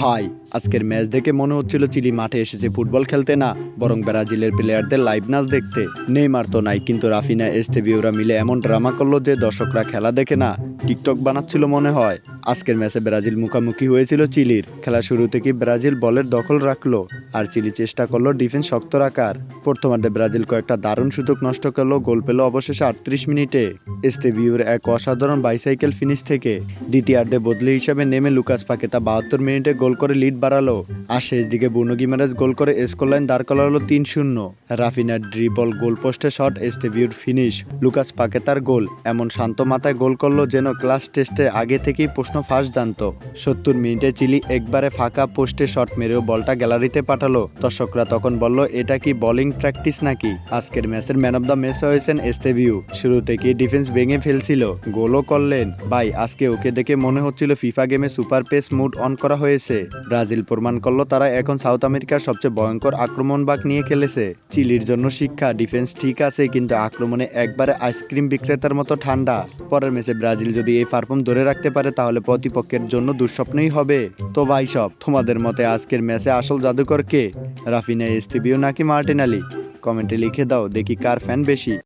ভাই, আজকের ম্যাচ দেখে মনে হচ্ছিল চিলি মাঠে এসেছে ফুটবল খেলতে না, বরং ব্রাজিলের প্লেয়ারদের লাইভ নাচ দেখতে। নেইমার তো নাই, কিন্তু রাফিনা এস্তেবিওরা মিলে এমন ড্রামা করল যে দর্শকরা খেলা দেখে না, টিকটক বানাচ্ছিল মনে হয়। আজকের ম্যাচে ব্রাজিল মুখোমুখি হয়েছিল চিলির। খেলা শুরু থেকে ব্রাজিল বলের দখল রাখল আর চিলি চেষ্টা করল ডিফেন্স শক্ত রাখার। প্রথমার্ধে ব্রাজিল কয়েকটা দারুণ সুযোগ নষ্ট করল, গোল পেল অবশেষে আটত্রিশ মিনিটে। এস্তেবিউর এক অসাধারণ বাইসাইকেল ফিনিশ থেকে দ্বিতীয়ার্ধে বদলি হিসেবে নেমে লুকাস পাকেতা বাহাত্তর মিনিটে গোল করে লিড বাড়ালো আর শেষ দিকে বুনো গিমারেজ গোল করে স্কোর লাইন দাঁড় করালো তিন শূন্য। রাফিনার ড্রিবল গোল পোস্টে শট এস্তেবিউর ফিনিশ। লুকাস পাকেতার গোল এমন শান্ত মাথায় গোল করল যেন ক্লাস টেস্টে আগে থেকেই প্রশ্ন ফাঁস জানতো। সত্তর মিনিটে চিলি একবারে ফাঁকা পোস্টে শট মেরেও বলটা গ্যালারিতে পাঠালো। দর্শকরা তখন বলল, এটা কি বোলিং প্র্যাকটিস নাকি? আজকের ম্যাচের ম্যান অফ দ্য ম্যাচ হয়েছেন এস্তেভিউ। শুরু থেকে ডিফেন্স ভেঙে ফেলছিল। গোলও করলেন। ভাই, আজকে ওকে দেখে মনে হচ্ছিল ফিফা গেমে সুপার পেস মুড অন করা হয়েছে। ব্রাজিল প্রমাণ করল, তারা এখন সাউথ আমেরিকার সবচেয়ে ভয়ঙ্কর আক্রমণ বাক নিয়ে খেলেছে। চিলির জন্য শিক্ষা ডিফেন্স ঠিক আছে, কিন্তু আক্রমণে একবারে আইসক্রিম বিক্রেতার মতো ঠান্ডা। পরের ম্যাচে ব্রাজিল যদি এই পারফর্ম ধরে রাখতে পারে, তাহলে প্রতিপক্ষের জন্য দুঃস্বপ্নই হবে। তো ভাই সব, তোমাদের মতে আজকের ম্যাচে আসল জাদুকর কে? রাফিনা, এস্তিবিও নাকি মার্টিনালি? কমেন্টে লিখে দাও, দেখি কার ফ্যান বেশি।